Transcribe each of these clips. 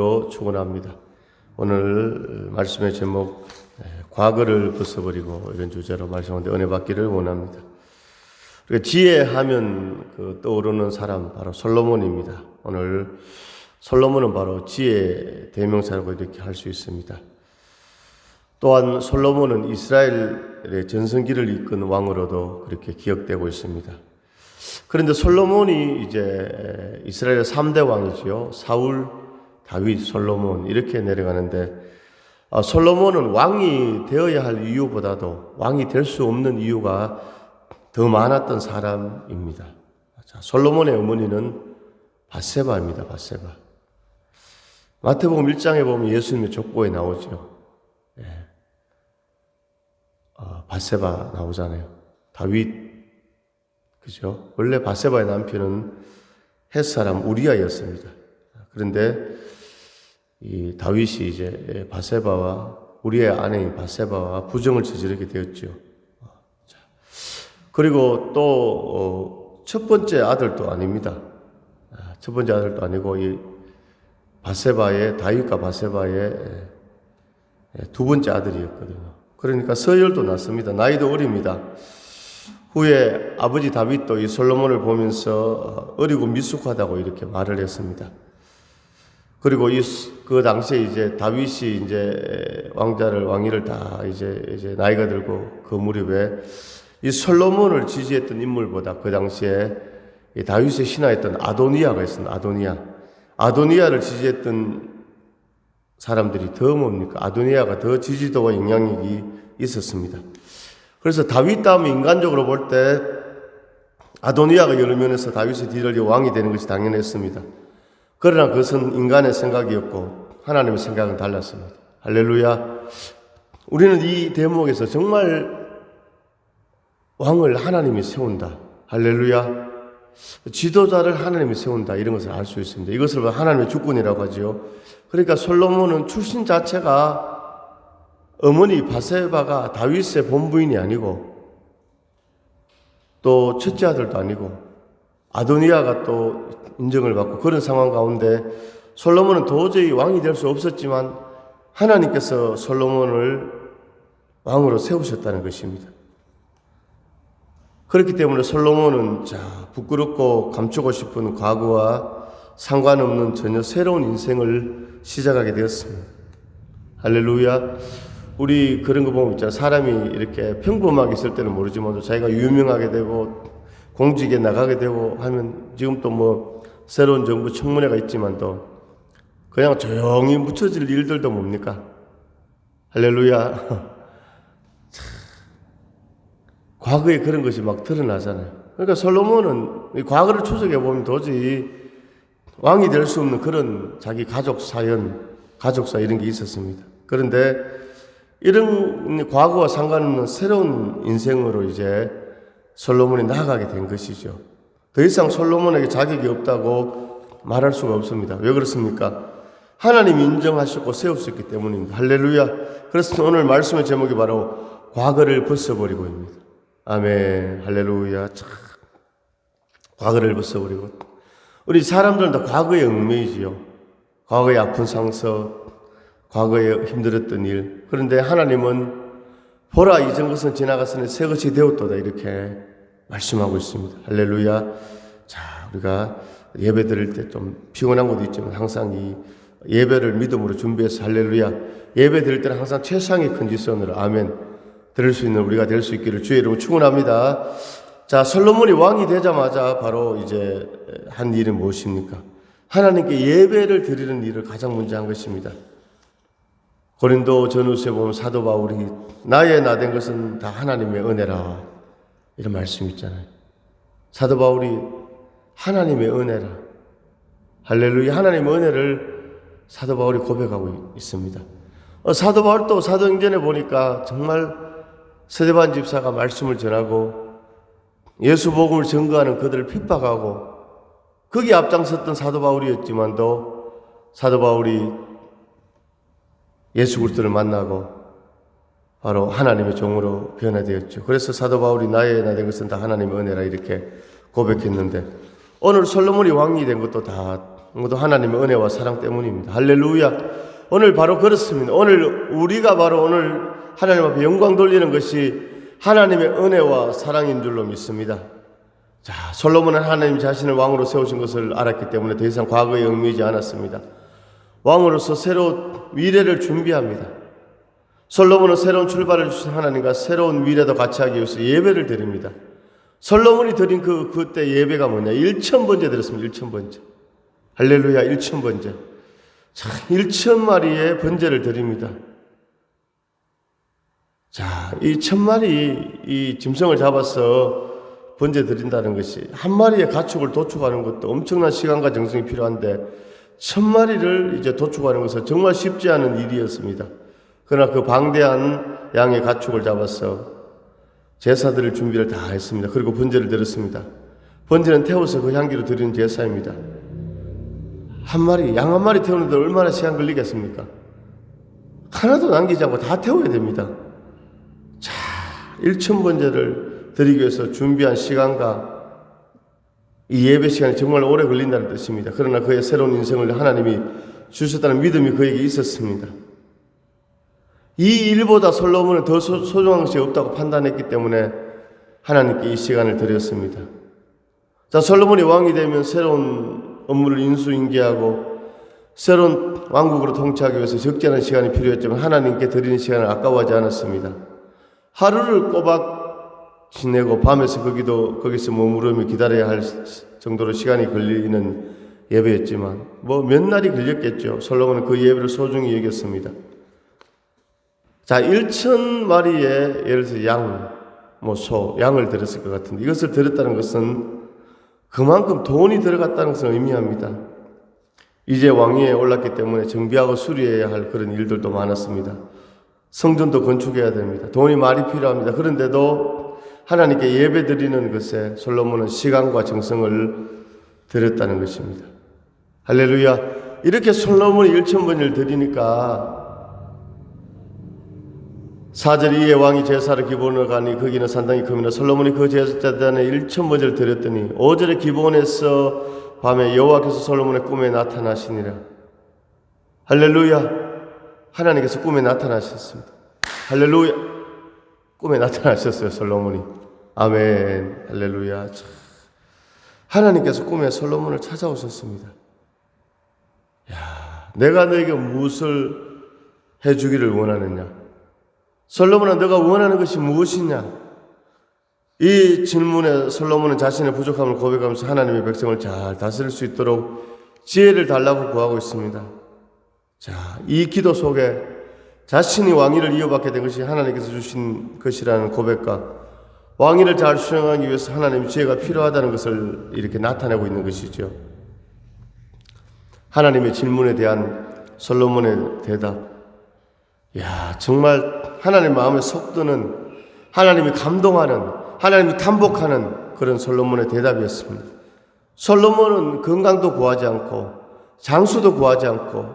이름으로 축원합니다. 오늘 말씀의 제목 예, 과거를 벗어버리고 이런 주제로 말씀하는데 은혜 받기를 원합니다. 지혜하면 그 떠오르는 사람 바로 솔로몬입니다. 오늘 솔로몬은 바로 지혜 대명사라고 이렇게 할 수 있습니다. 또한 솔로몬은 이스라엘의 전성기를 이끈 왕으로도 그렇게 기억되고 있습니다. 그런데 솔로몬이 이제 이스라엘의 3대 왕이지요. 사울, 다윗, 솔로몬 이렇게 내려가는데 아, 솔로몬은 왕이 되어야 할 이유보다도 왕이 될 수 없는 이유가 더 많았던 사람입니다. 자, 솔로몬의 어머니는 바세바입니다. 바세바. 마태복음 1장에 보면 예수님의 족보에 나오죠. 예. 어, 바세바 나오잖아요. 다윗 그죠? 원래 바세바의 남편은 햇 사람 우리아였습니다. 그런데 이 다윗이 이제 바세바와 우리의 아내인 바세바와 부정을 저지르게 되었죠. 자, 그리고 또 첫 번째 아들도 아닙니다. 아, 첫 번째 아들도 아니고 이 바세바의 다윗과 바세바의 두 번째 아들이었거든요. 그러니까 서열도 났습니다. 나이도 어립니다. 후에 아버지 다윗도 이 솔로몬을 보면서 어리고 미숙하다고 이렇게 말을 했습니다. 그리고 이 그 당시에 이제 다윗이 이제 왕자를 왕위를 다 이제 이제 나이가 들고 그 무렵에 이 솔로몬을 지지했던 인물보다 그 당시에 이 다윗의 신하였던 아도니아가 있습니다. 아도니아. 아도니아를 지지했던 사람들이 더 뭡니까? 아도니아가 더 지지도와 영향력이 있었습니다. 그래서 다윗 다음 인간적으로 볼 때 아도니아가 여러 면에서 다윗의 뒤를 왕이 되는 것이 당연했습니다. 그러나 그것은 인간의 생각이었고 하나님의 생각은 달랐습니다. 할렐루야. 우리는 이 대목에서 정말 왕을 하나님이 세운다. 할렐루야. 지도자를 하나님이 세운다. 이런 것을 알 수 있습니다. 이것을 하나님의 주권이라고 하죠. 그러니까 솔로몬은 출신 자체가 어머니 바세바가 다윗의 본부인이 아니고 또 첫째 아들도 아니고 아도니아가 또 인정을 받고 그런 상황 가운데 솔로몬은 도저히 왕이 될 수 없었지만 하나님께서 솔로몬을 왕으로 세우셨다는 것입니다. 그렇기 때문에 솔로몬은 자 부끄럽고 감추고 싶은 과거와 상관없는 전혀 새로운 인생을 시작하게 되었습니다. 할렐루야. 우리 그런 거 보면 있잖아. 사람이 이렇게 평범하게 있을 때는 모르지만 자기가 유명하게 되고 공직에 나가게 되고 하면 지금 또 뭐 새로운 정부 청문회가 있지만 또 그냥 조용히 묻혀질 일들도 뭡니까? 할렐루야. 과거에 그런 것이 막 드러나잖아요. 그러니까 솔로몬은 과거를 추적해 보면 도저히 왕이 될 수 없는 그런 자기 가족 사연, 가족사 이런 게 있었습니다. 그런데 이런 과거와 상관없는 새로운 인생으로 이제 솔로몬이 나아가게 된 것이죠. 더 이상 솔로몬에게 자격이 없다고 말할 수가 없습니다. 왜 그렇습니까? 하나님이 인정하셨고 세우셨기 때문입니다. 할렐루야. 그래서 오늘 말씀의 제목이 바로 과거를 벗어버리고입니다. 아멘. 할렐루야. 참. 과거를 벗어버리고. 우리 사람들은 다 과거의 얽매이지요. 과거의 아픈 상처, 과거에 힘들었던 일. 그런데 하나님은 보라 이전 것은 지나갔으니 새 것이 되었도다 이렇게 말씀하고 있습니다. 할렐루야. 자, 우리가 예배 드릴 때 좀 피곤한 것도 있지만 항상 이 예배를 믿음으로 준비해서 할렐루야. 예배 드릴 때는 항상 최상의 컨디션으로 아멘. 들을 수 있는 우리가 될 수 있기를 주의 이름으로 축원합니다. 자, 솔로몬이 왕이 되자마자 바로 이제 한 일은 무엇입니까? 하나님께 예배를 드리는 일을 가장 먼저 한 것입니다. 고린도 전후서에 보면 사도 바울이 나의 나 된 것은 다 하나님의 은혜라 이런 말씀 있잖아요. 사도 바울이 하나님의 은혜라 할렐루야 하나님의 은혜를 사도 바울이 고백하고 있습니다. 어, 사도 바울 또 사도행전에 보니까 정말 세대반 집사가 말씀을 전하고 예수 복음을 증거하는 그들을 핍박하고 거기 앞장섰던 사도 바울이었지만도 사도 바울이 예수 그리스도를 만나고 바로 하나님의 종으로 변화되었죠. 그래서 사도 바울이 나의 나된 것은 다 하나님의 은혜라 이렇게 고백했는데 오늘 솔로몬이 왕이 된 것도 다 모두 하나님의 은혜와 사랑 때문입니다. 할렐루야. 오늘 바로 그렇습니다. 오늘 우리가 바로 오늘 하나님 앞에 영광 돌리는 것이 하나님의 은혜와 사랑인 줄로 믿습니다. 자, 솔로몬은 하나님 자신을 왕으로 세우신 것을 알았기 때문에 더 이상 과거에 얽매이지 않았습니다. 왕으로서 새로운 미래를 준비합니다. 솔로몬은 새로운 출발을 주신 하나님과 새로운 미래도 같이 하기 위해서 예배를 드립니다. 솔로몬이 드린 그 그때 예배가 뭐냐? 1천 번째 드렸습니다. 1천 번째. 할렐루야 1천 번째. 자, 1천 마리의 번제를 드립니다. 자, 이 천 마리 이 짐승을 잡아서 번제 드린다는 것이 한 마리의 가축을 도축하는 것도 엄청난 시간과 정성이 필요한데 천 마리를 이제 도축하는 것은 정말 쉽지 않은 일이었습니다. 그러나 그 방대한 양의 가축을 잡아서 제사드릴 준비를 다 했습니다. 그리고 번제를 드렸습니다. 번제는 태워서 그 향기로 드리는 제사입니다. 한 마리, 양 한 마리 태우는데 얼마나 시간 걸리겠습니까? 하나도 남기지 않고 다 태워야 됩니다. 자, 1천 번제를 드리기 위해서 준비한 시간과 이 예배 시간이 정말 오래 걸린다는 뜻입니다. 그러나 그의 새로운 인생을 하나님이 주셨다는 믿음이 그에게 있었습니다. 이 일보다 솔로몬은 더 소- 소중한 것이 없다고 판단했기 때문에 하나님께 이 시간을 드렸습니다. 자, 솔로몬이 왕이 되면 새로운 업무를 인수인계하고 새로운 왕국으로 통치하기 위해서 적지 않은 시간이 필요했지만 하나님께 드리는 시간을 아까워하지 않았습니다. 하루를 꼬박 지내고 밤에서 거기도 거기서 머무르며 기다려야 할 정도로 시간이 걸리는 예배였지만 뭐 몇 날이 걸렸겠죠. 솔로몬은 그 예배를 소중히 여겼습니다. 자, 1천 마리의 예를 들어서 양, 뭐 소, 양을 들었을 것 같은데 이것을 들었다는 것은 그만큼 돈이 들어갔다는 것을 의미합니다. 이제 왕위에 올랐기 때문에 정비하고 수리해야 할 그런 일들도 많았습니다. 성전도 건축해야 됩니다. 돈이 많이 필요합니다. 그런데도 하나님께 예배 드리는 것에 솔로몬은 시간과 정성을 들였다는 것입니다. 할렐루야. 이렇게 솔로몬이 1천 번을 드리니까 사절 이에 왕이 제사를 기본으로 가니 거기는 상당히 큽니다. 솔로몬이 그 제사단에 1천 번을 드렸더니 5절에 기본에서 밤에 여호와께서 솔로몬의 꿈에 나타나시니라. 할렐루야. 하나님께서 꿈에 나타나셨습니다. 할렐루야. 꿈에 나타나셨어요, 솔로몬이. 아멘. 할렐루야. 참. 하나님께서 꿈에 솔로몬을 찾아오셨습니다. 야, 내가 너에게 무엇을 해 주기를 원하느냐? 솔로몬아 너가 원하는 것이 무엇이냐? 이 질문에 솔로몬은 자신의 부족함을 고백하면서 하나님의 백성을 잘 다스릴 수 있도록 지혜를 달라고 구하고 있습니다. 자, 이 기도 속에 자신이 왕위를 이어받게 된 것이 하나님께서 주신 것이라는 고백과 왕위를 잘 수행하기 위해서 하나님의 지혜가 필요하다는 것을 이렇게 나타내고 있는 것이죠. 하나님의 질문에 대한 솔로몬의 대답. 야, 정말 하나님 마음에 속 드는 하나님이 감동하는 하나님이 탐복하는 그런 솔로몬의 대답이었습니다. 솔로몬은 건강도 구하지 않고 장수도 구하지 않고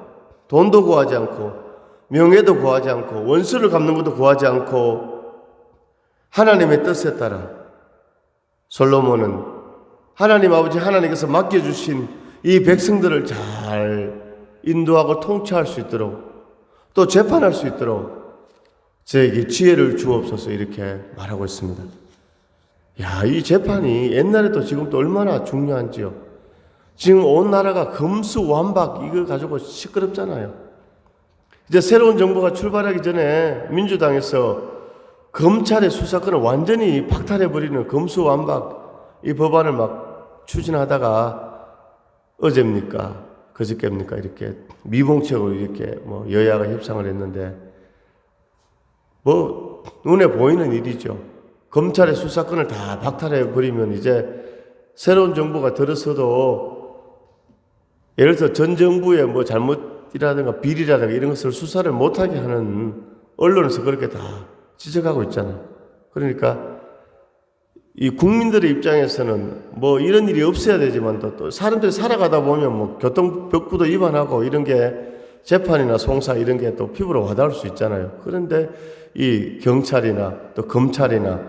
돈도 구하지 않고 명예도 구하지 않고 원수를 갚는 것도 구하지 않고 하나님의 뜻에 따라 솔로몬은 하나님 아버지 하나님께서 맡겨주신 이 백성들을 잘 인도하고 통치할 수 있도록 또 재판할 수 있도록 저에게 지혜를 주옵소서 이렇게 말하고 있습니다. 야, 이 재판이 옛날에도 지금도 얼마나 중요한지요. 지금 온 나라가 금수 완박 이거 가지고 시끄럽잖아요. 이제 새로운 정부가 출발하기 전에 민주당에서 검찰의 수사권을 완전히 박탈해버리는 검수완박 이 법안을 막 추진하다가 어제입니까? 그저께입니까? 이렇게 미봉책으로 이렇게 뭐 여야가 협상을 했는데 뭐 눈에 보이는 일이죠. 검찰의 수사권을 다 박탈해 버리면 이제 새로운 정부가 들어서도 예를 들어 전 정부의 뭐 잘못 이라든가 비리라든가 이런 것을 수사를 못하게 하는 언론에서 그렇게 다 지적하고 있잖아요. 그러니까 이 국민들의 입장에서는 뭐 이런 일이 없어야 되지만 또, 또 사람들이 살아가다 보면 뭐 교통벽구도 위반하고 이런 게 재판이나 송사 이런 게 또 피부로 와닿을 수 있잖아요. 그런데 이 경찰이나 또 검찰이나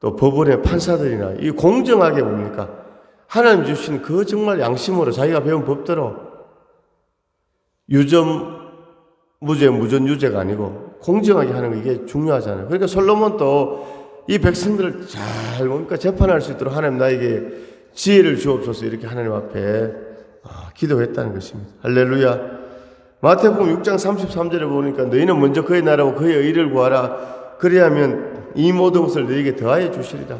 또 법원의 판사들이나 이 공정하게 뭡니까? 하나님 주신 그 정말 양심으로 자기가 배운 법대로 유전 무죄 무전 유죄가 아니고 공정하게 하는 거 이게 중요하잖아요. 그러니까 솔로몬도 이 백성들을 잘 뭡니까 재판할 수 있도록 하나님 나에게 지혜를 주옵소서 이렇게 하나님 앞에 아, 기도했다는 것입니다. 할렐루야. 마태복음 6장 33절에 보니까 너희는 먼저 그의 나라와 그의 의를 구하라. 그리하면 이 모든 것을 너희에게 더하여 주시리라.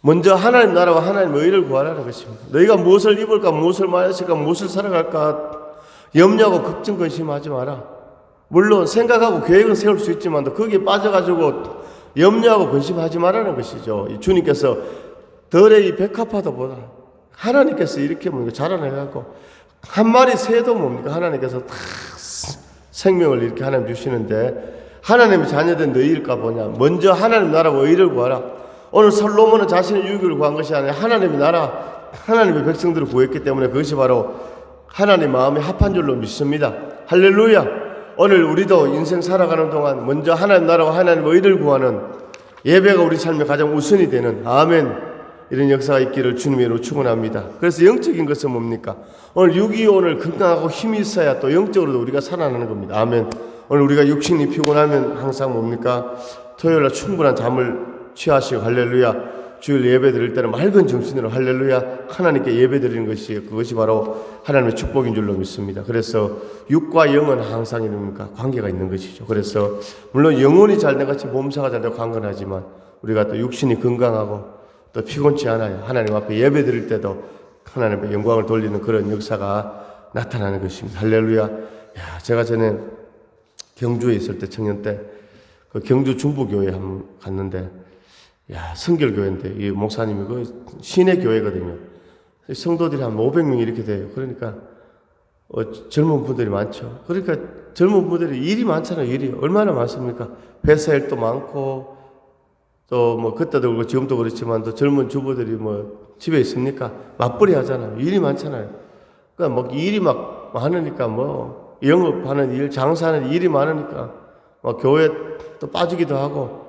먼저 하나님 나라와 하나님 의를 구하라는 것입니다. 너희가 무엇을 입을까, 무엇을 마실까, 무엇을 살아갈까 염려하고 걱정 근심하지 마라. 물론 생각하고 계획은 세울 수 있지만도 거기에 빠져가지고 염려하고 근심하지 말라는 것이죠. 이 주님께서 덜의 이 백합화도보다 하나님께서 이렇게 뭡니까? 자라나가고 한 마리 새도 뭡니까? 하나님께서 다 생명을 이렇게 하나님 주시는데 하나님의 자녀된 너희일까 보냐? 먼저 하나님 나라와 의를 구하라. 오늘 솔로몬은 자신의 유익을 구한 것이 아니라 하나님의 나라 하나님의 백성들을 구했기 때문에 그것이 바로 하나님 마음에 합한 줄로 믿습니다 할렐루야 오늘 우리도 인생 살아가는 동안 먼저 하나님 나라와 하나님 의를 구하는 예배가 우리 삶의 가장 우선이 되는 아멘 이런 역사가 있기를 주님으로 축원합니다. 그래서 영적인 것은 뭡니까? 오늘 6.25를 건강하고 힘이 있어야 또 영적으로도 우리가 살아나는 겁니다. 아멘. 오늘 우리가 육신이 피곤하면 항상 뭡니까? 토요일날 충분한 잠을 취하시고 할렐루야. 주일 예배 드릴 때는 맑은 정신으로 할렐루야 하나님께 예배 드리는 것이 그것이 바로 하나님의 축복인 줄로 믿습니다. 그래서 육과 영은 항상 이뭡니까 관계가 있는 것이죠. 그래서 물론 영혼이 잘된 같이 몸사가 잘되고 관건하지만 우리가 또 육신이 건강하고 또 피곤치 않아요. 하나님 앞에 예배 드릴 때도 하나님의 영광을 돌리는 그런 역사가 나타나는 것입니다. 할렐루야. 야, 제가 전에 경주에 있을 때 청년 때 그 경주 중부교회 한번 갔는데 야, 성결교회인데 이 목사님이 그 시내 교회거든요. 성도들이 한 500명 이렇게 돼요. 그러니까 어, 젊은 분들이 많죠. 그러니까 젊은 분들이 일이 많잖아요. 일이 얼마나 많습니까? 회사 일도 많고 또 뭐 그때도 그렇고 지금도 그렇지만 또 젊은 주부들이 뭐 집에 있습니까? 맞벌이 하잖아요. 일이 많잖아요. 그러니까 뭐 일이 막 많으니까 뭐 영업하는 일, 장사하는 일이 많으니까 뭐 교회 또 빠지기도 하고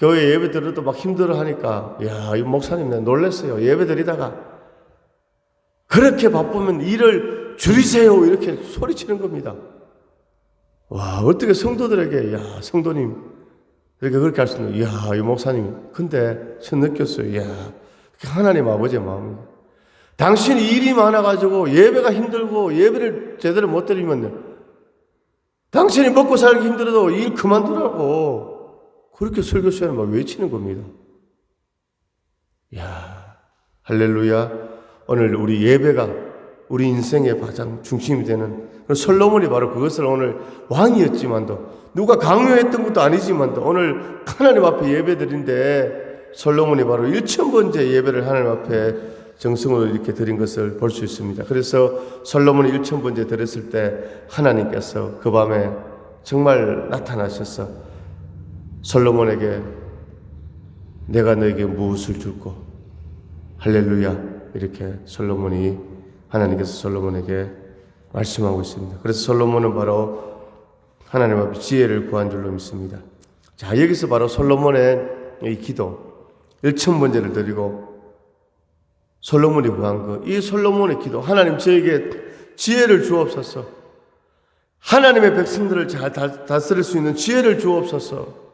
교회 예배 들어도 막 힘들어 하니까 야, 이 목사님 내가 놀랬어요. 예배 드리다가 그렇게 바쁘면 일을 줄이세요. 이렇게 소리치는 겁니다. 와, 어떻게 성도들에게 야, 성도님 이렇게 그렇게 할 수 있는, 이야, 이 목사님. 근데 저 느꼈어요. 이야, 하나님 아버지의 마음입니다. 당신이 일이 많아가지고 예배가 힘들고 예배를 제대로 못 드리면 당신이 먹고 살기 힘들어도 일 그만두라고 그렇게 설교 시간에 막 외치는 겁니다. 이야, 할렐루야. 오늘 우리 예배가 우리 인생의 가장 중심이 되는 솔로몬이 바로 그것을 오늘 왕이었지만도 누가 강요했던 것도 아니지만도 오늘 하나님 앞에 예배 드린데 솔로몬이 바로 1천번째 예배를 하나님 앞에 정성으로 이렇게 드린 것을 볼 수 있습니다. 그래서 솔로몬이 1천번째 드렸을 때 하나님께서 그 밤에 정말 나타나셔서 솔로몬에게 내가 너에게 무엇을 줄고 할렐루야 이렇게 솔로몬이 하나님께서 솔로몬에게 말씀하고 있습니다. 그래서 솔로몬은 바로 하나님 앞에 지혜를 구한 줄로 믿습니다. 자, 여기서 바로 솔로몬의 이 기도, 1천번제를 드리고 솔로몬이 구한 것, 이 솔로몬의 기도, 하나님 저에게 지혜를 주옵소서. 하나님의 백성들을 잘 다스릴 수 있는 지혜를 주옵소서.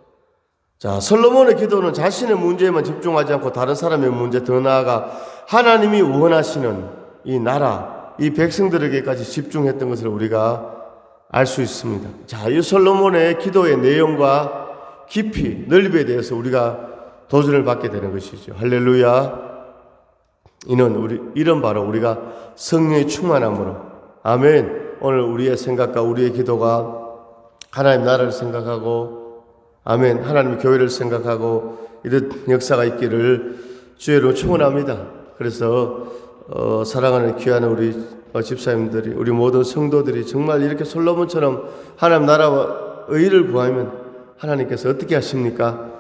자, 솔로몬의 기도는 자신의 문제에만 집중하지 않고 다른 사람의 문제 더 나아가 하나님이 원하시는 이 나라, 이 백성들에게까지 집중했던 것을 우리가 알 수 있습니다. 자, 이 솔로몬의 기도의 내용과 깊이, 넓이에 대해서 우리가 도전을 받게 되는 것이죠. 할렐루야. 이는 우리, 이런 바로 우리가 성령의 충만함으로. 아멘. 오늘 우리의 생각과 우리의 기도가 하나님 나라를 생각하고, 아멘. 하나님 교회를 생각하고, 이런 역사가 있기를 주의로 축원합니다. 그래서 어, 사랑하는 귀한 우리 어, 집사님들이 우리 모든 성도들이 정말 이렇게 솔로몬처럼 하나님 나라와 의를 구하면 하나님께서 어떻게 하십니까?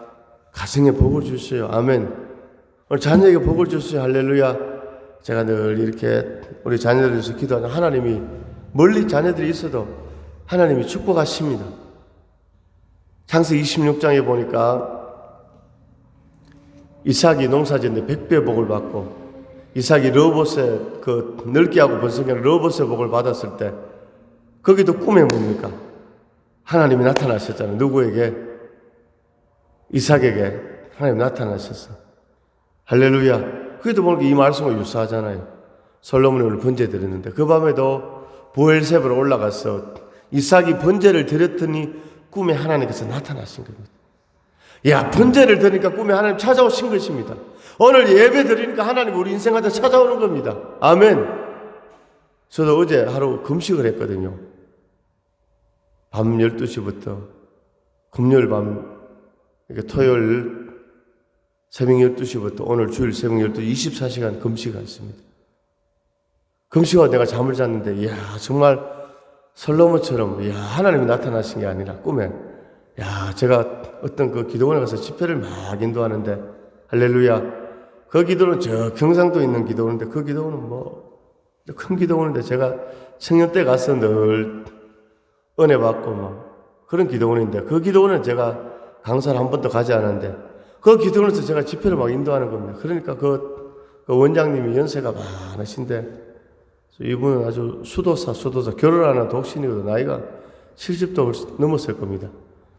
가정에 복을 주셔요. 아멘. 오늘 자녀에게 복을 주셔요. 할렐루야. 제가 늘 이렇게 우리 자녀들을 위해서 기도하는 하나님이 멀리 자녀들이 있어도 하나님이 축복하십니다. 창세 26장에 보니까 이삭이 농사 짓는데 백배 복을 받고 이삭이 러봇의 그 늙기하고 번성한 러봇의 복을 받았을 때 거기도 꿈에 뭡니까? 하나님이 나타나셨잖아요. 누구에게? 이삭에게 하나님 나타나셨어. 할렐루야. 그래도 보니까 이 말씀과 유사하잖아요. 솔로몬이 오늘 번제 드렸는데 그 밤에도 보엘셉으로 올라가서 이삭이 번제를 드렸더니 꿈에 하나님께서 나타나신 겁니다. 야, 번제를 드리니까 꿈에 하나님 찾아오신 것입니다. 오늘 예배 드리니까 하나님 우리 인생한테 찾아오는 겁니다. 아멘. 저도 어제 하루 금식을 했거든요. 밤 12시부터 금요일 밤, 이렇게 토요일 새벽 12시부터 오늘 주일 새벽 12시 24시간 금식을 했습니다. 금식하고 내가 잠을 잤는데, 이야, 정말 솔로몬처럼, 이야, 하나님이 나타나신 게 아니라 꿈에, 야, 제가 어떤 그 기도원에 가서 집회를 막 인도하는데, 할렐루야. 그 기도는 저 경상도에 있는 기도원인데, 그 기도원은 뭐, 큰 기도원인데, 제가 청년 때 가서 늘 은혜 받고 막, 그런 기도원인데, 그 기도원은 제가 강사를 한 번도 가지 않았는데, 그 기도원에서 제가 집회를 막 인도하는 겁니다. 그러니까 그, 그 원장님이 연세가 많으신데, 이분은 아주 수도사, 수도사, 결혼하는 독신이거든. 나이가 70도 넘었을 겁니다.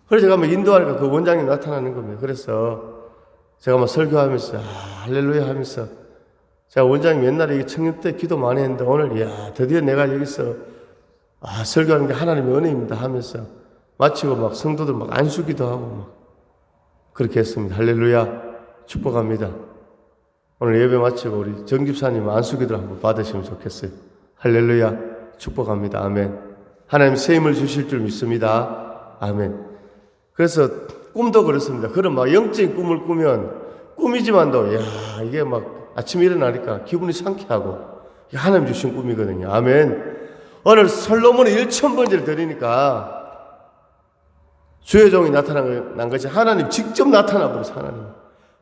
그래서 제가 막 인도하니까 그 원장이 나타나는 겁니다. 그래서 제가 막 설교하면서, 아, 할렐루야 하면서, 제가 원장님 옛날에 이 청년 때 기도 많이 했는데 오늘, 야 드디어 내가 여기서, 아, 설교하는 게 하나님의 은혜입니다 하면서 마치고 막 성도들 막 안수기도 하고 막 그렇게 했습니다. 할렐루야. 축복합니다. 오늘 예배 마치고 우리 정집사님 안수기도를 한번 받으시면 좋겠어요. 할렐루야. 축복합니다. 아멘. 하나님 새 힘을 주실 줄 믿습니다. 아멘. 그래서 꿈도 그렇습니다. 그런 막 영적인 꿈을 꾸면 꿈이지만도 야 이게 막 아침에 일어나니까 기분이 상쾌하고 하나님 주신 꿈이거든요. 아멘. 오늘 솔로몬의 1천 번째를 드리니까 주의 종이 나타난 것이 하나님 직접 나타나 버렸어 하나님.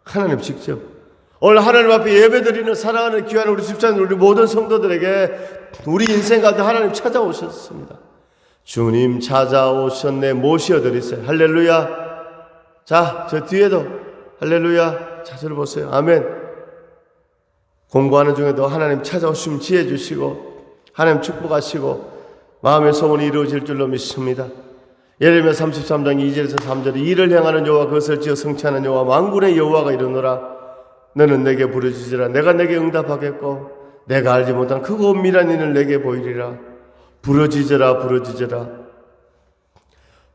하나님 직접. 오늘 하나님 앞에 예배드리는 사랑하는 귀한 우리 집사님 우리 모든 성도들에게 우리 인생 가운데 하나님 찾아오셨습니다. 주님 찾아오셨네 모셔드리세요. 할렐루야. 자, 저 뒤에도 할렐루야. 자세를 보세요. 아멘. 공부하는 중에도 하나님 찾아오시면 지혜 주시고 하나님 축복하시고 마음의 소원이 이루어질 줄로 믿습니다. 예레미야 33장 2절에서 3절에 이를 향하는 여호와 그것을 지어 성취하는 여호와 만군의 여호와가 이르노라 너는 내게 부르짖으라. 내가 내게 응답하겠고 내가 알지 못한 크고 은밀한 일을 내게 보이리라. 부르짖으라 부르짖으라.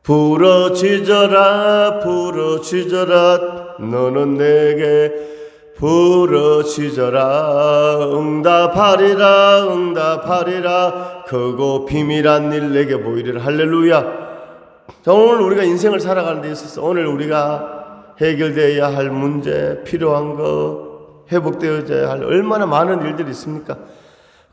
부르짖어라 부르짖어라. 너는 내게 부르짖어라. 응답하리라 응답하리라. 크고 비밀한 일 내게 보이리라. 할렐루야. 자, 오늘 우리가 인생을 살아가는 데 있어서 오늘 우리가 해결되어야 할 문제, 필요한 거, 회복되어야 할 얼마나 많은 일들이 있습니까?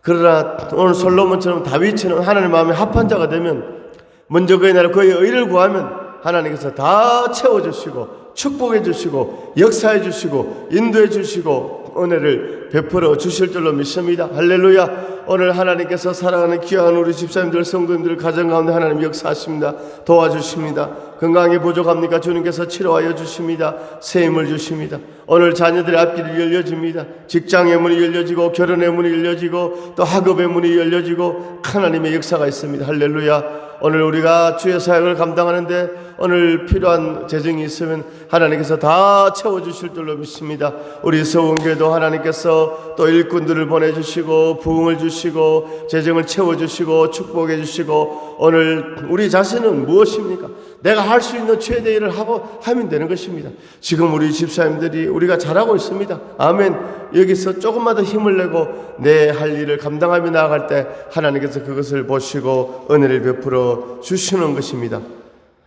그러나 오늘 솔로몬처럼 다윗처럼 하나님 마음에 합한 자가 되면 먼저 그의 나라 그의 의를 구하면 하나님께서 다 채워주시고 축복해 주시고 역사해 주시고 인도해 주시고 은혜를 베풀어 주실 줄로 믿습니다. 할렐루야. 오늘 하나님께서 사랑하는 귀한 우리 집사님들 성도님들 가정 가운데 하나님 역사하십니다. 도와주십니다. 건강에 부족합니까? 주님께서 치료하여 주십니다. 새 힘을 주십니다. 오늘 자녀들의 앞길이 열려집니다. 직장의 문이 열려지고 결혼의 문이 열려지고 또 학업의 문이 열려지고 하나님의 역사가 있습니다. 할렐루야. 오늘 우리가 주의 사역을 감당하는데 오늘 필요한 재정이 있으면 하나님께서 다 채워주실 줄로 믿습니다. 우리 서원교도 하나님께서 또 일꾼들을 보내주시고 부흥을 주시고 재정을 채워주시고 축복해 주시고 오늘 우리 자신은 무엇입니까? 내가 할 수 있는 최대 일을 하고 하면 되는 것입니다. 지금 우리 집사님들이 우리가 잘하고 있습니다. 아멘. 여기서 조금만 더 힘을 내고 내 할 일을 감당하며 나아갈 때 하나님께서 그것을 보시고 은혜를 베풀어 주시는 것입니다.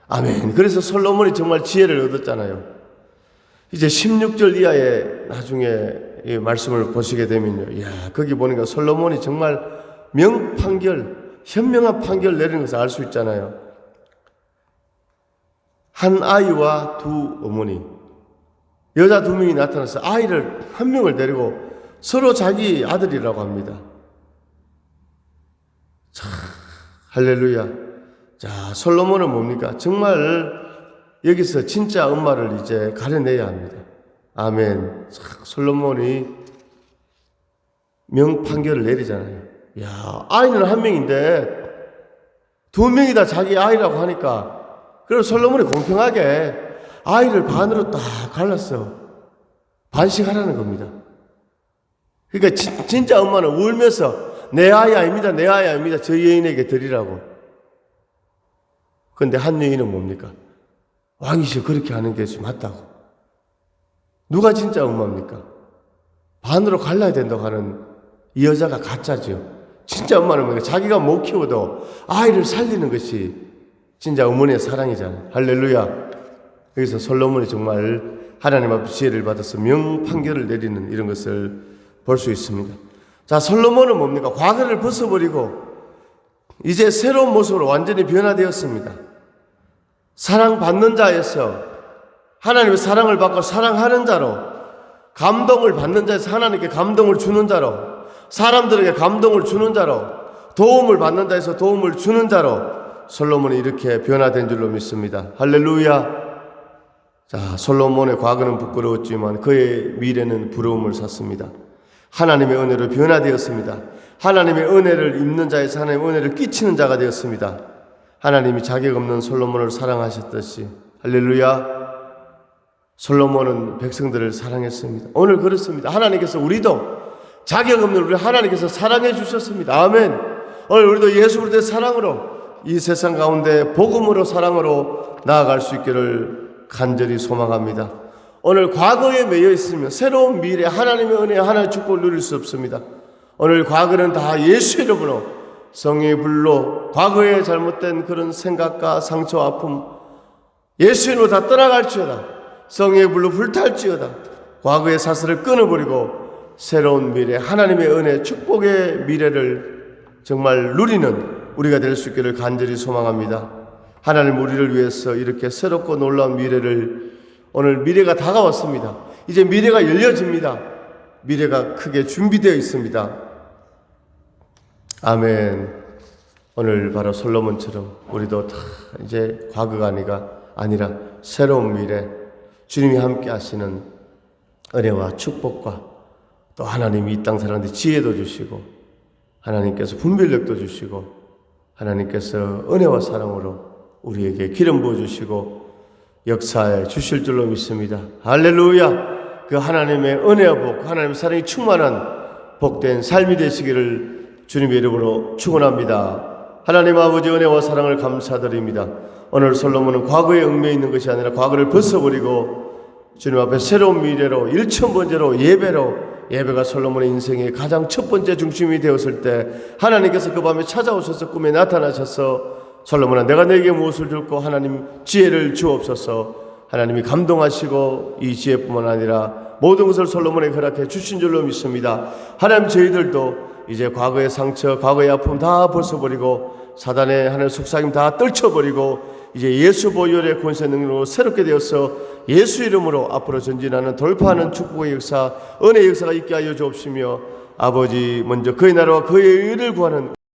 아멘. 그래서 솔로몬이 정말 지혜를 얻었잖아요. 이제 16절 이하에 나중에 이 말씀을 보시게 되면요. 야, 거기 보니까 솔로몬이 정말 명판결, 현명한 판결 내리는 것을 알 수 있잖아요. 한 아이와 두 어머니, 여자 두 명이 나타나서 아이를 한 명을 데리고 서로 자기 아들이라고 합니다. 자, 할렐루야. 자, 솔로몬은 뭡니까? 정말 여기서 진짜 엄마를 이제 가려내야 합니다. 아멘. 참, 솔로몬이 명판결을 내리잖아요. 야, 아이는 한 명인데 두 명이 다 자기 아이라고 하니까 그리고 솔로몬이 공평하게 아이를 반으로 딱 갈랐어. 반씩 하라는 겁니다. 그러니까 진, 진짜 엄마는 울면서 내 아이 아닙니다. 내 아이 아닙니다. 저 여인에게 드리라고. 근데 한 여인은 뭡니까? 왕이시 그렇게 하는 게 맞다고. 누가 진짜 엄마입니까? 반으로 갈라야 된다고 하는 이 여자가 가짜죠. 진짜 엄마는 뭐니까 자기가 못 키워도 아이를 살리는 것이 진짜 어머니의 사랑이잖아요. 할렐루야. 여기서 솔로몬이 정말 하나님 앞에 지혜를 받아서 명판결을 내리는 이런 것을 볼 수 있습니다. 자, 솔로몬은 뭡니까? 과거를 벗어버리고 이제 새로운 모습으로 완전히 변화되었습니다. 사랑받는 자에서 하나님의 사랑을 받고 사랑하는 자로 감동을 받는 자에서 하나님께 감동을 주는 자로 사람들에게 감동을 주는 자로 도움을 받는 자에서 도움을 주는 자로 솔로몬이 이렇게 변화된 줄로 믿습니다. 할렐루야. 자, 솔로몬의 과거는 부끄러웠지만 그의 미래는 부러움을 샀습니다. 하나님의 은혜로 변화되었습니다. 하나님의 은혜를 입는 자에서 하나님의 은혜를 끼치는 자가 되었습니다. 하나님이 자격 없는 솔로몬을 사랑하셨듯이 할렐루야. 솔로몬은 백성들을 사랑했습니다. 오늘 그렇습니다. 하나님께서 우리도 자격 없는 우리 하나님께서 사랑해 주셨습니다. 아멘. 오늘 우리도 예수 그리스도의 사랑으로 이 세상 가운데 복음으로 사랑으로 나아갈 수 있기를 간절히 소망합니다. 오늘 과거에 매여 있으면 새로운 미래 하나님의 은혜 하나님의 축복을 누릴 수 없습니다. 오늘 과거는 다 예수 이름으로 성의 불로 과거의 잘못된 그런 생각과 상처 아픔 예수 이름으로 다 떠나갈지어다. 성의 불로 불탈지어다. 과거의 사슬을 끊어버리고 새로운 미래 하나님의 은혜 축복의 미래를 정말 누리는 우리가 될 수 있기를 간절히 소망합니다. 하나님 우리를 위해서 이렇게 새롭고 놀라운 미래를 오늘 미래가 다가왔습니다. 이제 미래가 열려집니다. 미래가 크게 준비되어 있습니다. 아멘. 오늘 바로 솔로몬처럼 우리도 다 이제 과거가 아니가 아니라 새로운 미래 주님이 함께 하시는 은혜와 축복과 또 하나님이 이 땅 사람들 지혜도 주시고 하나님께서 분별력도 주시고 하나님께서 은혜와 사랑으로 우리에게 기름 부어 주시고 역사에 주실 줄로 믿습니다. 할렐루야. 그 하나님의 은혜와 복, 하나님의 사랑이 충만한 복된 삶이 되시기를 주님의 이름으로 축원합니다. 하나님 아버지 은혜와 사랑을 감사드립니다. 오늘 솔로몬은 과거에 얽매여 있는 것이 아니라 과거를 벗어버리고 주님 앞에 새로운 미래로 일천 번째로 예배로 예배가 솔로몬의 인생의 가장 첫 번째 중심이 되었을 때 하나님께서 그 밤에 찾아오셔서 꿈에 나타나셔서 솔로몬아 내가 내게 무엇을 줄고 하나님 지혜를 주옵소서 하나님이 감동하시고 이 지혜뿐만 아니라 모든 것을 솔로몬에게 허락해 주신 줄로 믿습니다. 하나님 저희들도 이제 과거의 상처, 과거의 아픔 다 벗어버리고 사단의 하나님 속삭임 다 떨쳐버리고 이제 예수 보혈의 권세 능력으로 새롭게 되어서 예수 이름으로 앞으로 전진하는 돌파하는 축복의 역사, 은혜의 역사가 있게 하여 주옵시며 아버지 먼저 그의 나라와 그의 의를 구하는